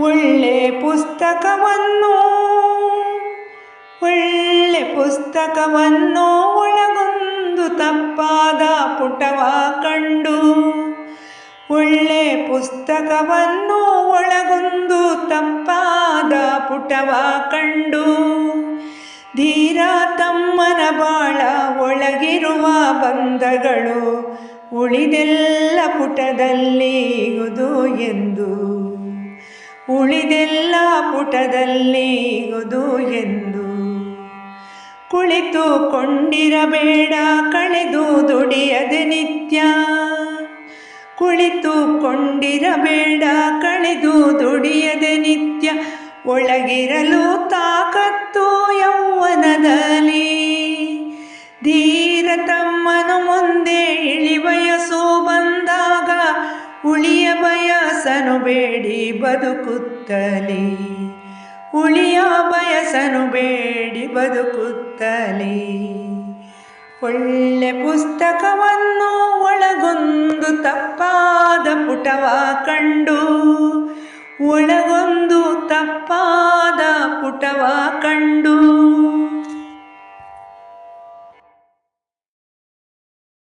ಒಳ್ಳೆ ಪುಸ್ತಕವನ್ನು ಒಳ್ಳೆ ಪುಸ್ತಕವನ್ನು ಒಳಗೊಂದು ತಪ್ಪಾದ ಪುಟವ ಕಂಡು, ಒಳ್ಳೆ ಪುಸ್ತಕವನ್ನು ಒಳಗೊಂದು ತಪ್ಪಾದ ಪುಟವ ಕಂಡು, ಧೀರ ತಮ್ಮನ ಬಾಳ ಒಳಗಿರುವ ಬಂಧಗಳು ಉಳಿದೆಲ್ಲ ಪುಟದಲ್ಲಿ ಎಂದು ಉಳಿದೆಲ್ಲ ಪುಟದಲ್ಲಿ ಇಗುದು ಎಂದು. ಕುಳಿತುಕೊಂಡಿರಬೇಡ ಕಳೆದು ದುಡಿಯದೆ ನಿತ್ಯ. ಕುಳಿತುಕೊಂಡಿರಬೇಡ ಕಳೆದು ದುಡಿಯದೆ ನಿತ್ಯ. ಒಳಗಿರಲು ತಾಕತ್ತು ಯೌವನದಲ್ಲಿ. ಧೀರ ತಮ್ಮನು ಮುಂದೆ ಇಳಿ ವಯಸ್ಸು ಬಂದಾಗ ಉಳಿಯ ಬಯಸನು ಬೇಡಿ ಬದುಕುತ್ತಲಿ. ಉಳಿಯ ಬಯಸನು ಬೇಡಿ ಬದುಕುತ್ತಲಿ. ಒಳ್ಳೆ ಪುಸ್ತಕವನ್ನು ಒಳಗೊಂದು ತಪ್ಪಾದ ಪುಟವ ಕಂಡು, ಒಳಗೊಂದು ತಪ್ಪಾದ ಪುಟ